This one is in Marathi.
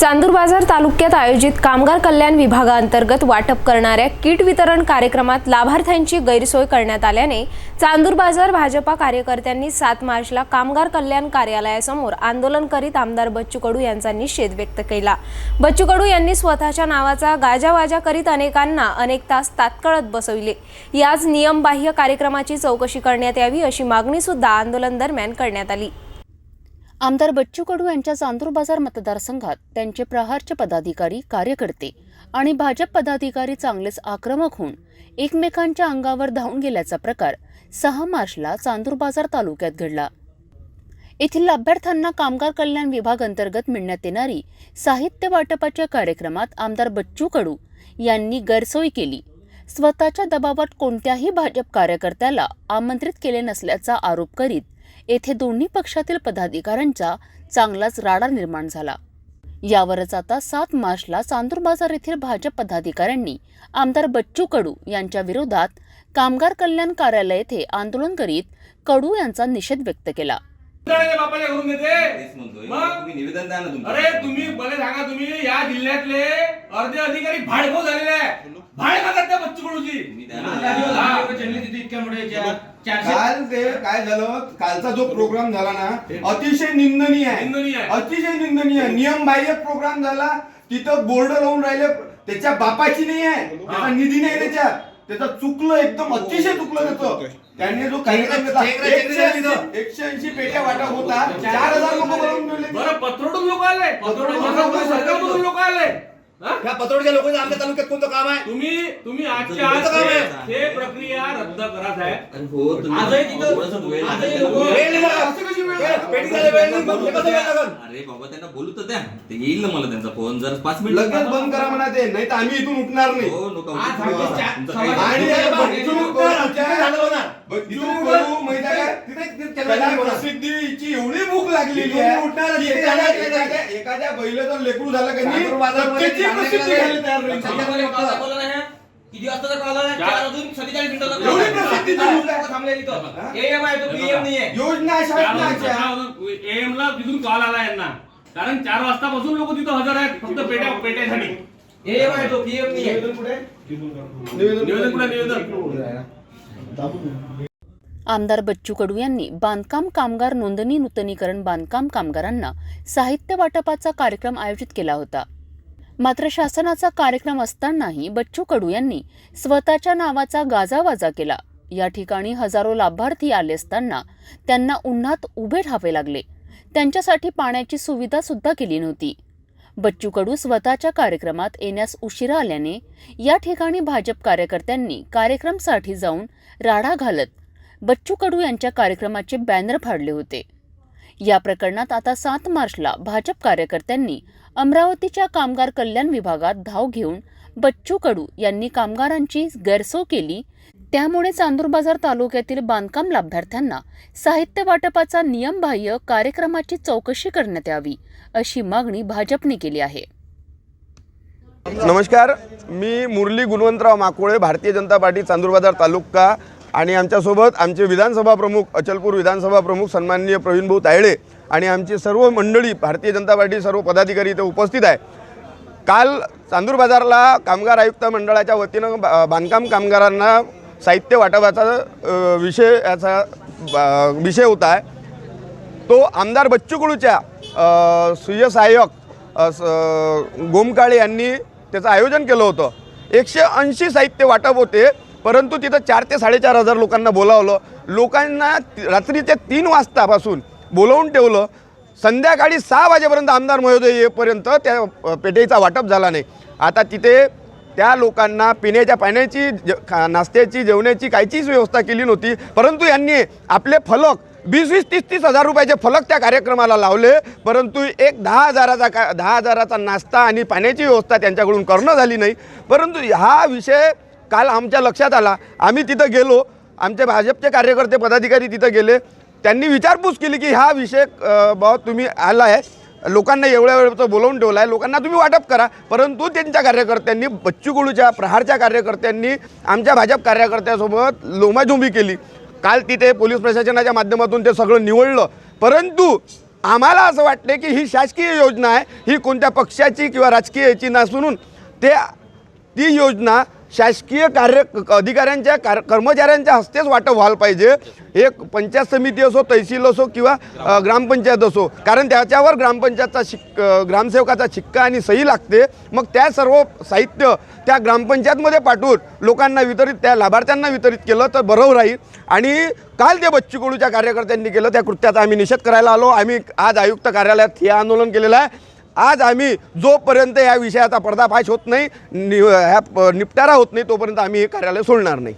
चांदूर बाजार तालुक्यात आयोजित कामगार कल्याण विभागाअंतर्गत वाटप करणाऱ्या किट वितरण कार्यक्रमात लाभार्थ्यांची गैरसोय करण्यात आल्याने चांदूर बाजार भाजपा कार्यकर्त्यांनी सात मार्चला कामगार कल्याण कार्यालयासमोर आंदोलन करीत आमदार बच्चू कडू यांचा निषेध व्यक्त केला. बच्चू कडू यांनी स्वतःच्या नावाचा गाजावाजा करीत अनेकांना अनेक तास तात्कळत बसविले. याच नियमबाह्य कार्यक्रमाची चौकशी करण्यात यावी अशी मागणी सुद्धा आंदोलन दरम्यान करण्यात आली. आमदार बच्चू कडू यांच्या चांदूर बाजार मतदारसंघात त्यांचे प्रहारचे पदाधिकारी कार्यकर्ते आणि भाजप पदाधिकारी चांगलेच आक्रमक होऊन एकमेकांच्या अंगावर धावून गेल्याचा प्रकार सहा मार्चला चांदूर बाजार तालुक्यात घडला. येथील लाभार्थ्यांना कामगार कल्याण विभाग अंतर्गत मिळण्यात येणारी साहित्य वाटपाच्या कार्यक्रमात आमदार बच्चू कडू यांनी गैरसोय केली. स्वतःच्या दबावात कोणत्याही भाजप कार्यकर्त्याला आमंत्रित केले नसल्याचा आरोप करीत येथे दोन्ही पक्षातील पदाधिकाऱ्यांचा चांगलाच राडा निर्माण झाला. यावरच आता सात मार्चला चांदूर बाजार येथील भाजप पदाधिकाऱ्यांनी आमदार बच्चू कडू यांच्या विरोधात कामगार कल्याण कार्यालय येथे आंदोलन करीत कडू यांचा निषेध व्यक्त केला. बापाच्या घरून देते. तेच म्हणतोय. मग? तुम्ही निवेदन द्या ना तुमचं. अरे तुम्ही मला सांगा तुम्ही या जिल्ह्यातले अर्धे अधिकारी भाडको झालेले आहे भाड खातात त्या बच्चू कडूची. हा. काल ते काय झालं? कालचा जो प्रोग्राम झाला ना अतिशय निंदनीय निंदनीय आहे. आहे. अतिशय निंदनीय आहे. नियमबाह्य प्रोग्राम झाला तिथं बोर्ड लावून राहिले त्याच्या बापाची नाही आहे. त्याचा निधी नाही त्याच्यात. त्याचं चुकलं एकदम अतिशय चुकलं त्याचं. त्याने जो कार्यक्रम घेतला चेंगरा- चेंगरा एकशे ऐंशी- पेट्या वाटप होता. चार हजार लोक ठेवले बरं पत्रोडून लोक आले. पत्रोडून सरकारमधून लोक आले. हा? या पतोडच्या लोकांचं आपल्या तालुक्यात कोणतं काम आहे तुम्ही तुम्ही आजच्या आज काम आहे. हे- हे प्रक्रिया रद्द आहे अरे हो तुम्ही आजही तिथं- थोडंसं वेळ आजही द्या. लोकं- वेळ नाही लागत. असं कशी वेळ ए, पेटी झाली वेळ नाही, मग कसं वेळ लागल? अरे बाबा त्यांना बोलू तर द्या ते येईल ना मला त्यांचा फोन जर पाच मिनिट लगेच बंद करा म्हणा ते नाही तर आम्ही इथून उठणार नाही हो नको आज तुमचं काही- आणि बघ, झालं होणार. बच्चू कडू आहे का? प्रसिद्धीची एवढी भूक लागलेली आहे. उठणार एखाद्या तिथे एखाद्या बैलाचं लेकरू झालं का प्रसिद्धी. घ्यायला तयार नाही. हा? किती आहे चार- वाजून सत्तेचाळीस मिनिटाचा एवढी. प्रसिद्धीची हा, मुलं आहे. तो PM नाही आहे योजना. एम ला तिथून कॉल आला यांना. कारण चार वाजतापासून लोक तिथं हजर आहेत फक्त पेट्या पेट्यासाठी. AM आहे तो PM नाही आहे निवेदन कुठे? निवेदन आमदार बच्चू कडू यांनी बांधकाम कामगार नोंदणी नूतनीकरण बांधकाम कामगारांना साहित्य वाटपाचा कार्यक्रम आयोजित केला होता. मात्र शासनाचा कार्यक्रम असतानाही बच्चू कडू यांनी स्वतःच्या नावाचा गाजावाजा केला. या ठिकाणी हजारो लाभार्थी आले असताना त्यांना उन्हात उभे राहावे लागले. त्यांच्यासाठी पाण्याची सुविधा सुद्धा केली नव्हती. बच्चू कडू स्वतःच्या कार्यक्रमात येण्यास उशिरा आल्याने या ठिकाणी भाजप कार्यकर्त्यांनी कार्यक्रमसाठी जाऊन राडा घालत बच्चू कडू यांच्या कार्यक्रमाचे बॅनर फाडले होते. या प्रकरणात आता सात मार्चला भाजप कार्यकर्त्यांनी अमरावतीच्या कामगार कल्याण विभागात धाव घेऊन बच्चू कडू यांनी कामगारांची गैरसोय केली. त्यामुळे चांदूर बाजार तालुक्यातील बांधकाम लाभार्थ्यांना साहित्य वाटपाचा नियमबाह्य कार्यक्रमाची चौकशी करण्यात यावी अशी मागणी भाजपने केली आहे. नमस्कार मी मुरली गुणवंतराव माकोळे भारतीय जनता पार्टी चांदूरबाजार तालुका आणि आमच्यासोबत आमचे विधानसभा प्रमुख अचलपूर विधानसभा प्रमुख सन्माननीय प्रवीणभाऊ तायडे आणि आमची सर्व मंडळी भारतीय जनता पार्टी सर्व पदाधिकारी इथे उपस्थित आहे. काल चांदूर बाजारला कामगार आयुक्त मंडळाच्या वतीनं बा- बांधकाम कामगारांना साहित्य वाटपाचा विषय याचा बा- विषय होता आहे. तो आमदार बच्चू कडूच्या अ, गोमकाळे यांनी त्याचं आयोजन केलं होतं. एकशे ऐंशी साहित्य वाटप होते. परंतु तिथं चार ते साडेचार हजार लोकांना बोलावलं. लोकांना रात्रीच्या तीन वाजतापासून बोलवून ठेवलं. संध्याकाळी सहा वाजेपर्यंत आमदार महोदय येईपर्यंत त्या पेटेचा वाटप झाला नाही. आता तिथे त्या लोकांना पिण्याच्या पाण्याची ज खा नाश्त्याची जेवण्याची काहीचीच व्यवस्था केली नव्हती. परंतु यांनी आपले फलक वीस वीस तीस तीस हजार रुपयाचे फलक त्या कार्यक्रमाला लावले. परंतु एक दहा हजाराचा का दहा हजाराचा नाश्ता आणि पाण्याची व्यवस्था त्यांच्याकडून करणं झाली नाही. परंतु हा विषय काल आमच्या लक्षात आला. आम्ही तिथं गेलो. आमचे भाजपचे कार्यकर्ते पदाधिकारी तिथं गेले. त्यांनी विचारपूस केली की हा विषय बाबा तुम्ही आला आहे. लोकांना एवढ्या वेळचं बोलवून ठेवलं आहे लोकांना तुम्ही वाटप करा. परंतु त्यांच्या कार्यकर्त्यांनी बच्चू कडूच्या प्रहारच्या कार्यकर्त्यांनी आमच्या भाजप कार्यकर्त्यासोबत लोमाझुंबी केली. काल तिथे पोलीस प्रशासनाच्या माध्यमातून ते सगळं निवडलं. परंतु आम्हाला असं वाटते की ही शासकीय योजना आहे. ही कोणत्या पक्षाची किंवा राजकीय याची नसून ते ती योजना शासकीय कार्य अधिकाऱ्यांच्या कार कर्मचाऱ्यांच्या हस्तेच वाटप व्हायला पाहिजे. एक पंचायत समिती असो तहसील असो किंवा ग्रामपंचायत असो. कारण त्याच्यावर ग्रामपंचायतचा शिक ग्रामसेवकाचा शिक्का आणि सही लागते. मग त्या सर्व साहित्य त्या ग्रामपंचायतमध्ये पाठवून लोकांना वितरित त्या लाभार्थ्यांना वितरित केलं तर बरोबर राहील. आणि काल ते बच्चू कडूच्या कार्यकर्त्यांनी केलं त्या कृत्याचा आम्ही निषेध करायला आलो. आम्ही आज आयुक्त कार्यालयात हे आंदोलन केलेलं आहे. आज आम्ही जोपर्यंत या विषयाचा पर्दाफाश होत नाही नि ह्या प- निपटारा होत नाही तोपर्यंत आम्ही हे कार्यालय सोडणार नाही.